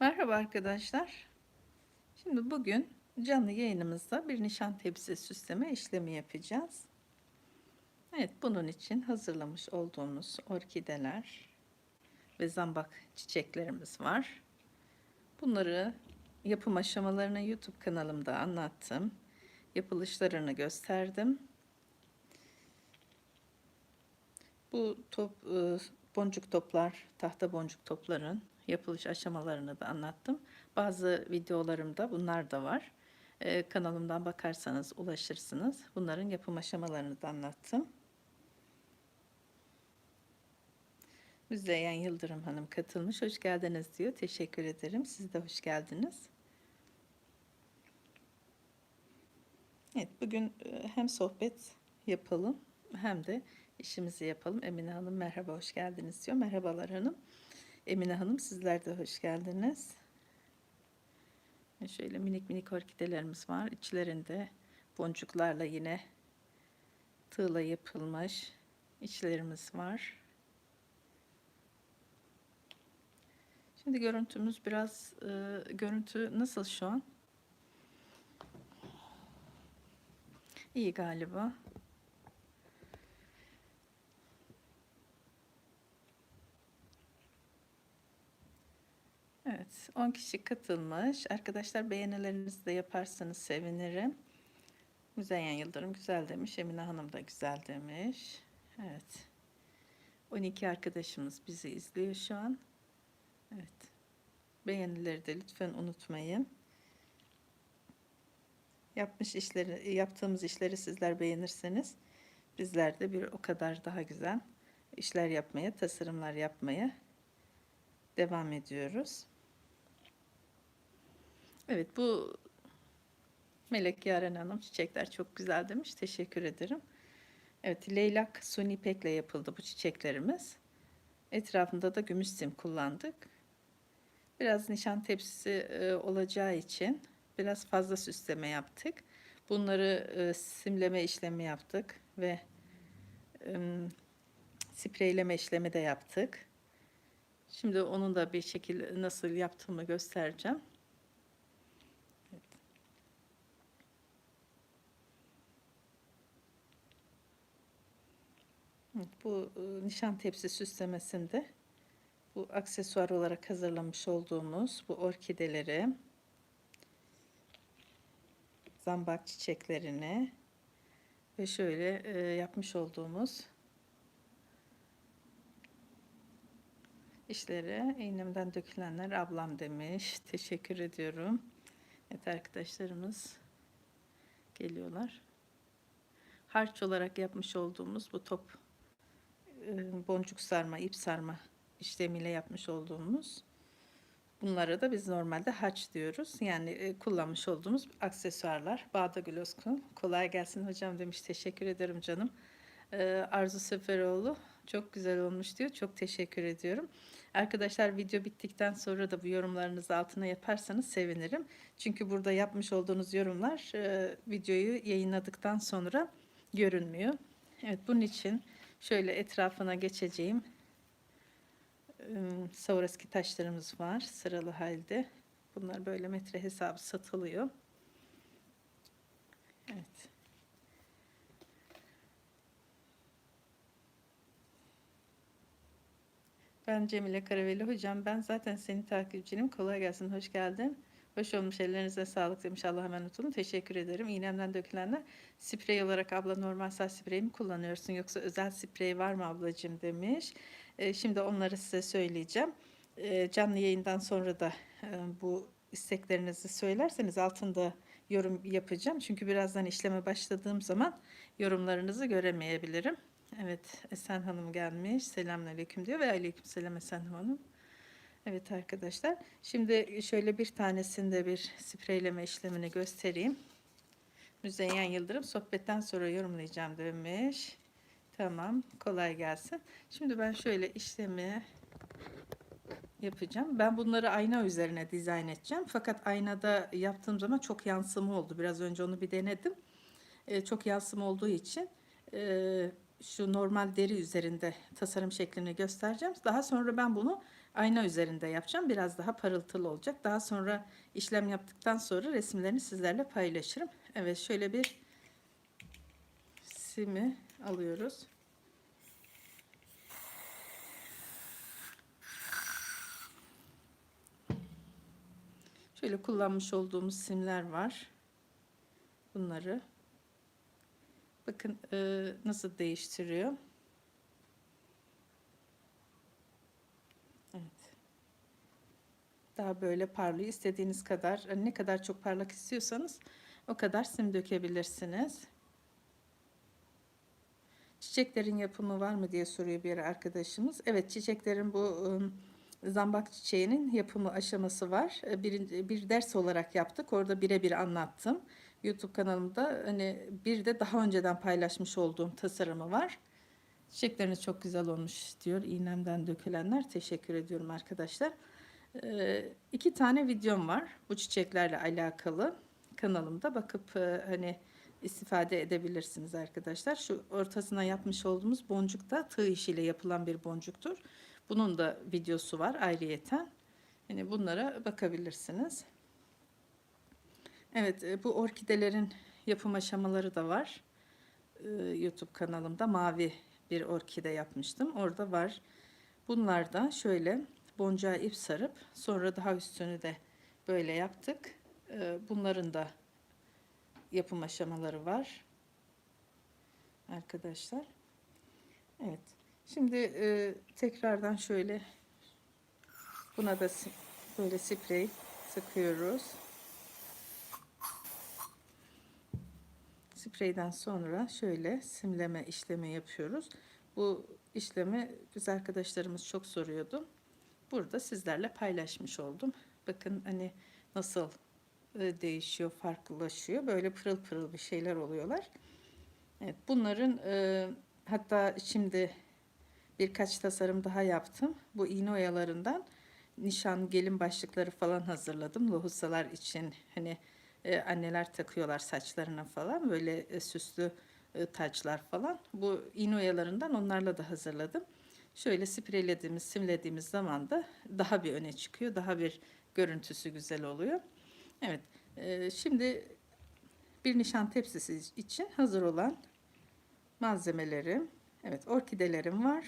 Merhaba arkadaşlar. Şimdi bugün canlı yayınımızda bir nişan tepsi süsleme işlemi yapacağız. Evet, bunun için hazırlamış olduğumuz orkideler ve zambak çiçeklerimiz var. Bunları yapım aşamalarını YouTube kanalımda anlattım. Yapılışlarını gösterdim. Bu top, e, boncuk toplar, tahta boncuk topların yapılış aşamalarını da anlattım. Bazı videolarımda bunlar da var. Ee, kanalımdan bakarsanız ulaşırsınız. Bunların yapım aşamalarını da anlattım. Müzeyyen Yıldırım Hanım katılmış. Hoş geldiniz diyor. Teşekkür ederim. Siz de hoş geldiniz. Evet, bugün e, hem sohbet yapalım hem de işimizi yapalım. Emine Hanım merhaba, hoş geldiniz diyor. Merhabalar hanım. Emine Hanım sizler de hoş geldiniz. Şöyle minik minik orkidelerimiz var. İçlerinde boncuklarla yine tığla yapılmış içlerimiz var. Şimdi görüntümüz biraz e, görüntü nasıl şu an? İyi galiba. Evet, 10 kişi katılmış. Arkadaşlar beğenilerinizi de yaparsanız sevinirim. Müzeyyen Yıldırım güzel demiş. Emine Hanım da güzel demiş. Evet. 12 arkadaşımız bizi izliyor şu an. Evet. Beğenileri de lütfen unutmayın. Yapmış işleri, yaptığımız işleri sizler beğenirseniz bizler de bir o kadar daha güzel işler yapmaya, tasarımlar yapmaya devam ediyoruz. Evet bu Melek Yaren Hanım çiçekler çok güzel demiş. Teşekkür ederim. Evet leylak suni ipekle yapıldı bu çiçeklerimiz. Etrafında da gümüş sim kullandık. Biraz nişan tepsisi e, olacağı için biraz fazla süsleme yaptık. Bunları e, simleme işlemi yaptık ve e, spreyleme işlemi de yaptık. Şimdi onun da bir şekil nasıl yaptığımı göstereceğim. Evet. Evet, Bu e, nişan tepsi süslemesinde bu aksesuar olarak hazırlamış olduğumuz bu orkideleri zambak çiçeklerini ve şöyle e, yapmış olduğumuz işleri iğnemden dökülenler ablam demiş. Teşekkür ediyorum. Evet arkadaşlarımız geliyorlar. Harç olarak yapmış olduğumuz bu top boncuk sarma, ip sarma işlemiyle yapmış olduğumuz bunlara da biz normalde haç diyoruz. Yani e, kullanmış olduğumuz aksesuarlar. Bağda Gloskun. Kolay gelsin hocam demiş. Teşekkür ederim canım. E, Arzu Seferoğlu çok güzel olmuş diyor. Çok teşekkür ediyorum. Arkadaşlar video bittikten sonra da bu yorumlarınızı altına yaparsanız sevinirim. Çünkü burada yapmış olduğunuz yorumlar e, videoyu yayınladıktan sonra görünmüyor. Evet bunun için şöyle etrafına geçeceğim. Swarovski taşlarımız var sıralı halde. Bunlar böyle metre hesabı satılıyor. Evet. Ben Cemile Karaveli hocam. Ben zaten senin takipçinim. Kolay gelsin. Hoş geldin. Hoş olmuş. Ellerinize sağlık demiş. Allah hemen unutun. Teşekkür ederim. İğnemden dökülenler. Sprey olarak abla normal saç spreyi mi kullanıyorsun? Yoksa özel sprey var mı ablacığım demiş. Ee, şimdi onları size söyleyeceğim. Ee, canlı yayından sonra da e, bu isteklerinizi söylerseniz altında yorum yapacağım. Çünkü birazdan işleme başladığım zaman yorumlarınızı göremeyebilirim. Evet Esen Hanım gelmiş. Selamünaleyküm diyor ve aleykümselam Esen Hanım. Evet arkadaşlar. Şimdi şöyle bir tanesinde bir spreyleme işlemini göstereyim. Müzeyyen Yıldırım sohbetten sonra yorumlayacağım demiş. Tamam. Kolay gelsin. Şimdi ben şöyle işlemi yapacağım. Ben bunları ayna üzerine dizayn edeceğim. Fakat aynada yaptığım zaman çok yansıma oldu. Biraz önce onu bir denedim. Ee, çok yansıma olduğu için e, şu normal deri üzerinde tasarım şeklini göstereceğim. Daha sonra ben bunu ayna üzerinde yapacağım. Biraz daha parıltılı olacak. Daha sonra işlem yaptıktan sonra resimlerini sizlerle paylaşırım. Evet şöyle bir simi alıyoruz. Şöyle kullanmış olduğumuz simler var. Bunları bakın e, nasıl değiştiriyor. Evet. Daha böyle parlıyor. İstediğiniz kadar hani ne kadar çok parlak istiyorsanız o kadar sim dökebilirsiniz. Çiçeklerin yapımı var mı diye soruyor bir arkadaşımız. Evet çiçeklerin bu zambak çiçeğinin yapımı aşaması var. E, Bir, bir ders olarak yaptık. Orada birebir anlattım. YouTube kanalımda hani bir de daha önceden paylaşmış olduğum tasarımı var. Çiçekleriniz çok güzel olmuş diyor. İğnemden dökülenler. Teşekkür ediyorum arkadaşlar. Ee, iki tane videom var bu çiçeklerle alakalı kanalımda bakıp e, hani istifade edebilirsiniz arkadaşlar. Şu ortasına yapmış olduğumuz boncuk da tığ işiyle yapılan bir boncuktur. Bunun da videosu var ayrıyeten. Yani bunlara bakabilirsiniz. Evet e, bu orkidelerin yapım aşamaları da var. Ee, YouTube kanalımda mavi bir orkide yapmıştım. Orada var. Bunlar da şöyle boncuğa ip sarıp sonra daha üstünü de böyle yaptık. Ee, Bunların da yapım aşamaları var. Arkadaşlar. Evet. Şimdi e, tekrardan şöyle buna da böyle sprey sıkıyoruz. Spreyden sonra şöyle simleme işlemi yapıyoruz. Bu işlemi biz arkadaşlarımız çok soruyordu. Burada sizlerle paylaşmış oldum. Bakın hani nasıl e, değişiyor, farklılaşıyor. Böyle pırıl pırıl bir şeyler oluyorlar. Evet, bunların e, hatta şimdi birkaç tasarım daha yaptım. Bu iğne oyalarından nişan, gelin başlıkları falan hazırladım. Lohusalar için hani e, anneler takıyorlar saçlarına falan böyle e, süslü e, taçlar falan. Bu iğne oyalarından onlarla da hazırladım. Şöyle spreylediğimiz, simlediğimiz zaman da daha bir öne çıkıyor. Daha bir görüntüsü güzel oluyor. Evet. e, şimdi bir nişan tepsisi için hazır olan malzemelerim. Evet, orkidelerim var.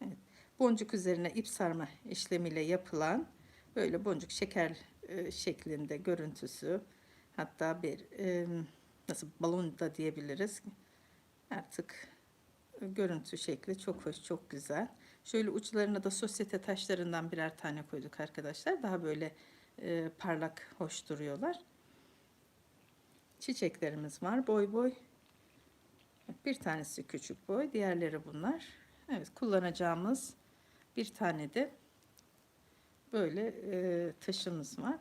Evet, boncuk üzerine ip sarma işlemiyle yapılan böyle boncuk şeker e, şeklinde görüntüsü. Hatta bir e, nasıl balon da diyebiliriz. Artık görüntü şekli çok hoş, çok güzel. Şöyle uçlarına da sosyete taşlarından birer tane koyduk arkadaşlar. Daha böyle e, parlak, hoş duruyorlar. Çiçeklerimiz var. Boy boy. Bir tanesi küçük boy. Diğerleri bunlar. Evet kullanacağımız bir tane de böyle e, taşımız var.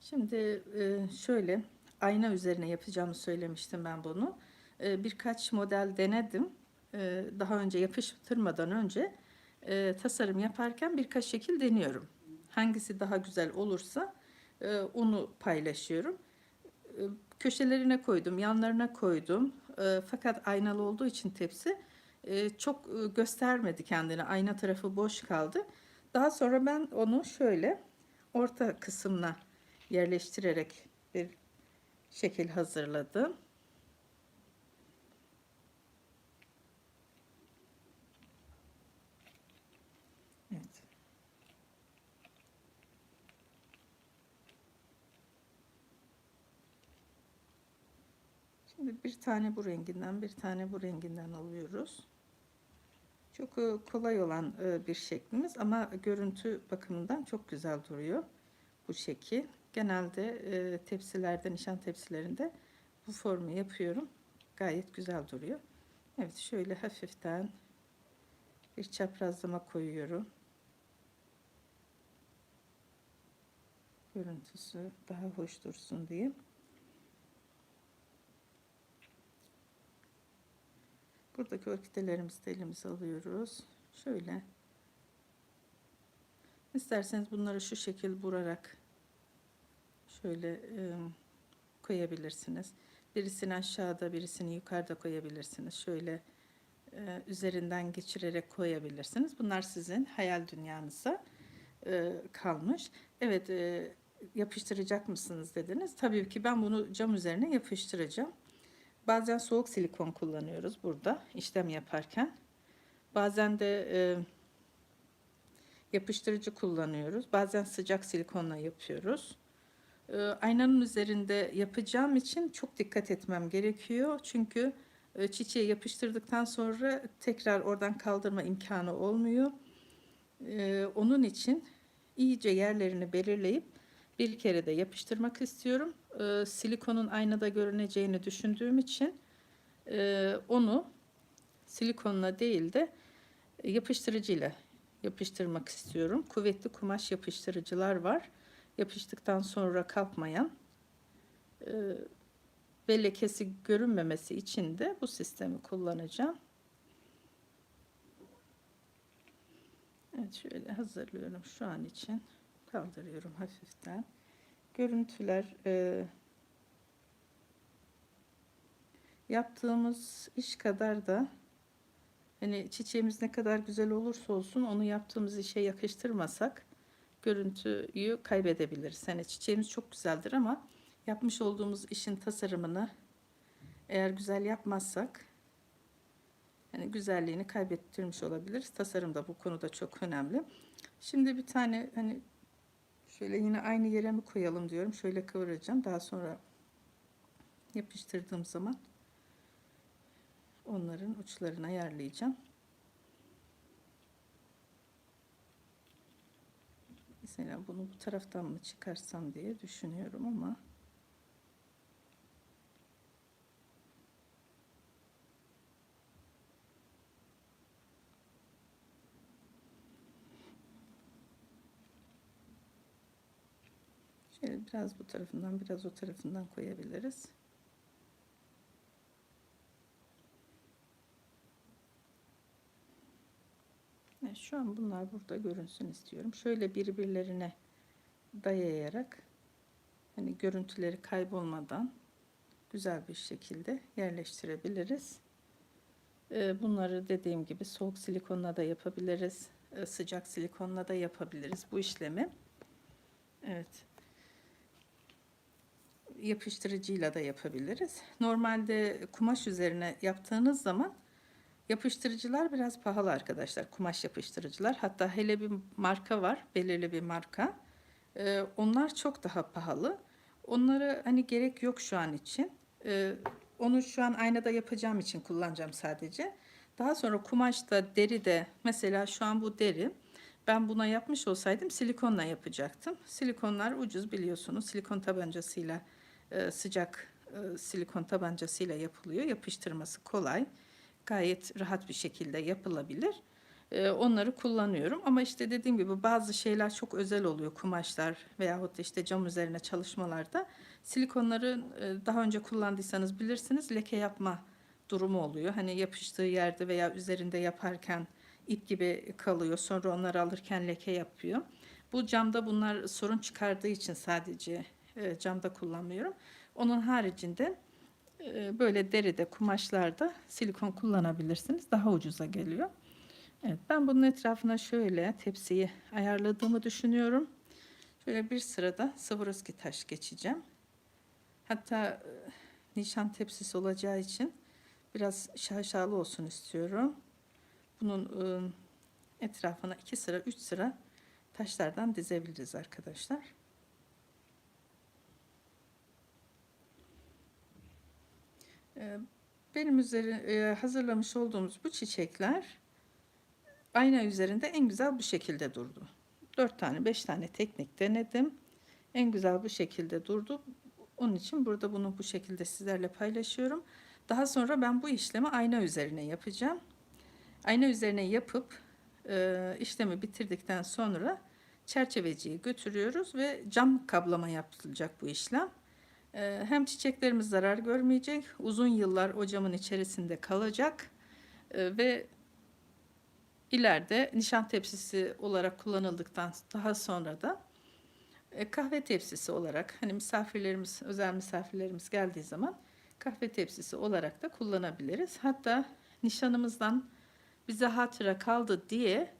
Şimdi e, şöyle ayna üzerine yapacağımı söylemiştim ben bunu. E, birkaç model denedim. E, daha önce yapıştırmadan önce e, tasarım yaparken birkaç şekil deniyorum. Hangisi daha güzel olursa e, onu paylaşıyorum. E, köşelerine koydum, yanlarına koydum. Fakat aynalı olduğu için tepsi e, çok göstermedi kendini. Ayna tarafı boş kaldı. Daha sonra ben onu şöyle orta kısmına yerleştirerek bir şekil hazırladım. Şimdi bir tane bu renginden, bir tane bu renginden alıyoruz. Çok e, kolay olan e, bir şeklimiz ama görüntü bakımından çok güzel duruyor bu şekil. Genelde e, tepsilerde, nişan tepsilerinde bu formu yapıyorum. Gayet güzel duruyor. Evet şöyle hafiften bir çaprazlama koyuyorum. Görüntüsü daha hoş dursun diye. Buradaki orkidelerimizi de elimize alıyoruz. Şöyle. İsterseniz bunları şu şekil vurarak şöyle e, koyabilirsiniz. Birisini aşağıda, birisini yukarıda koyabilirsiniz. Şöyle e, üzerinden geçirerek koyabilirsiniz. Bunlar sizin hayal dünyanıza e, kalmış. Evet, e, yapıştıracak mısınız dediniz. Tabii ki ben bunu cam üzerine yapıştıracağım. Bazen soğuk silikon kullanıyoruz burada işlem yaparken. Bazen de e, yapıştırıcı kullanıyoruz. Bazen sıcak silikonla yapıyoruz. E, aynanın üzerinde yapacağım için çok dikkat etmem gerekiyor. Çünkü e, çiçeği yapıştırdıktan sonra tekrar oradan kaldırma imkanı olmuyor. E, onun için iyice yerlerini belirleyip bir kere de yapıştırmak istiyorum. E, silikonun aynada görüneceğini düşündüğüm için onu silikonla değil de yapıştırıcıyla yapıştırmak istiyorum. Kuvvetli kumaş yapıştırıcılar var. Yapıştıktan sonra kalkmayan e, ve lekesi görünmemesi için de bu sistemi kullanacağım. Evet şöyle hazırlıyorum şu an için. Kaldırıyorum hafiften. Görüntüler e, yaptığımız iş kadar da hani çiçeğimiz ne kadar güzel olursa olsun onu yaptığımız işe yakıştırmasak görüntüyü kaybedebiliriz. Hani çiçeğimiz çok güzeldir ama yapmış olduğumuz işin tasarımını eğer güzel yapmazsak yani güzelliğini kaybettirmiş olabiliriz. Tasarım da bu konuda çok önemli. Şimdi bir tane hani şöyle yine aynı yere mi koyalım diyorum. Şöyle kıvıracağım. Daha sonra yapıştırdığım zaman onların uçlarını ayarlayacağım. Mesela bunu bu taraftan mı çıkarsam diye düşünüyorum ama Şöyle biraz bu tarafından biraz o tarafından koyabiliriz. Evet, şu an bunlar burada görünsün istiyorum. Şöyle birbirlerine dayayarak hani görüntüleri kaybolmadan güzel bir şekilde yerleştirebiliriz. Ee, bunları dediğim gibi soğuk silikonla da yapabiliriz. Ee, sıcak silikonla da yapabiliriz bu işlemi. Evet. Yapıştırıcıyla da yapabiliriz. Normalde kumaş üzerine yaptığınız zaman Yapıştırıcılar biraz pahalı arkadaşlar. Kumaş yapıştırıcılar. Hatta hele bir marka var. Belirli bir marka. Ee, onlar çok daha pahalı. Onlara hani gerek yok şu an için. Ee, onu şu an aynada yapacağım için kullanacağım sadece. Daha sonra kumaşta, deri de mesela şu an bu deri. Ben buna yapmış olsaydım silikonla yapacaktım. Silikonlar ucuz biliyorsunuz. Silikon tabancasıyla e, sıcak e, silikon tabancasıyla yapılıyor. Yapıştırması kolay gayet rahat bir şekilde yapılabilir. Ee, onları kullanıyorum ama işte dediğim gibi bazı şeyler çok özel oluyor kumaşlar veyahut da işte cam üzerine çalışmalarda silikonları e, daha önce kullandıysanız bilirsiniz leke yapma durumu oluyor. Hani yapıştığı yerde veya üzerinde yaparken ip gibi kalıyor sonra onları alırken leke yapıyor. Bu camda bunlar sorun çıkardığı için sadece e, camda kullanmıyorum. Onun haricinde böyle deride, kumaşlarda silikon kullanabilirsiniz. Daha ucuza geliyor. Evet, ben bunun etrafına şöyle tepsiyi ayarladığımı düşünüyorum. Şöyle bir sırada Swarovski taş geçeceğim. Hatta e, nişan tepsisi olacağı için biraz şaşalı olsun istiyorum. Bunun e, etrafına iki sıra, üç sıra taşlardan dizebiliriz arkadaşlar. Benim üzeri, e, hazırlamış olduğumuz bu çiçekler ayna üzerinde en güzel bu şekilde durdu. 4 tane 5 tane teknik denedim. En güzel bu şekilde durdu. Onun için burada bunu bu şekilde sizlerle paylaşıyorum. Daha sonra ben bu işlemi ayna üzerine yapacağım. Ayna üzerine yapıp e, işlemi bitirdikten sonra çerçeveciyi götürüyoruz ve cam kablama yapılacak bu işlem. Ee, hem çiçeklerimiz zarar görmeyecek, uzun yıllar o camın içerisinde kalacak ee, ve ileride nişan tepsisi olarak kullanıldıktan daha sonra da e, kahve tepsisi olarak hani misafirlerimiz, özel misafirlerimiz geldiği zaman kahve tepsisi olarak da kullanabiliriz. Hatta nişanımızdan bize hatıra kaldı diye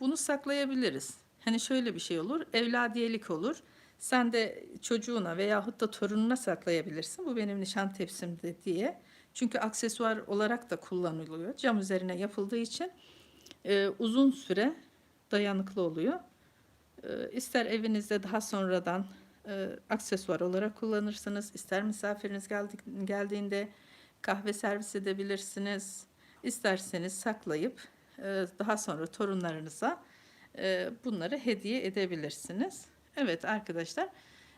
bunu saklayabiliriz. Hani şöyle bir şey olur, evladiyelik olur. Sen de çocuğuna veyahut da torununa saklayabilirsin. Bu benim nişan tepsimdi diye. Çünkü aksesuar olarak da kullanılıyor. Cam üzerine yapıldığı için e, uzun süre dayanıklı oluyor. E, ister evinizde daha sonradan e, aksesuar olarak kullanırsınız. ister misafiriniz geldik, geldiğinde kahve servis edebilirsiniz. İsterseniz saklayıp e, daha sonra torunlarınıza e, bunları hediye edebilirsiniz. Evet arkadaşlar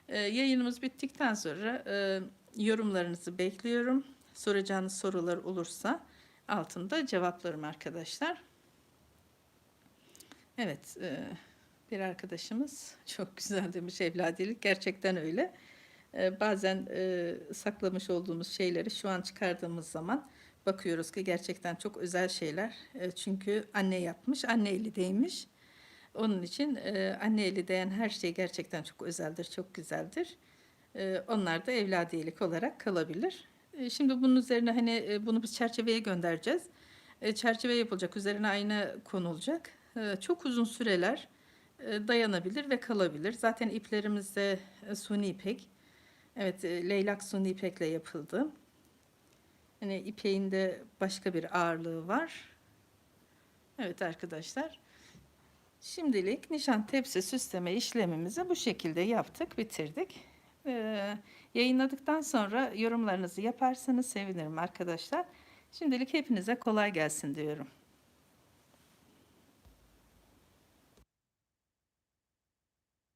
e, yayınımız bittikten sonra e, yorumlarınızı bekliyorum. Soracağınız sorular olursa altında cevaplarım arkadaşlar. Evet e, bir arkadaşımız çok güzel demiş evladiyelik gerçekten öyle. Bazen saklamış olduğumuz şeyleri şu an çıkardığımız zaman bakıyoruz ki gerçekten çok özel şeyler. Çünkü anne yapmış, anne eli değmiş. Onun için e, anne eli değen her şey gerçekten çok özeldir, çok güzeldir. E, onlar da evladiyelik olarak kalabilir. E, şimdi bunun üzerine hani e, bunu biz çerçeveye göndereceğiz. E, çerçeve yapılacak, üzerine ayna konulacak. E, çok uzun süreler e, dayanabilir ve kalabilir. Zaten iplerimiz de e, suni ipek. Evet, e, leylak suni ipekle yapıldı. Hani ipeğin de başka bir ağırlığı var. Evet arkadaşlar. Şimdilik nişan tepsi süsleme işlemimizi bu şekilde yaptık, bitirdik. Ee, yayınladıktan sonra yorumlarınızı yaparsanız sevinirim arkadaşlar. Şimdilik hepinize kolay gelsin diyorum.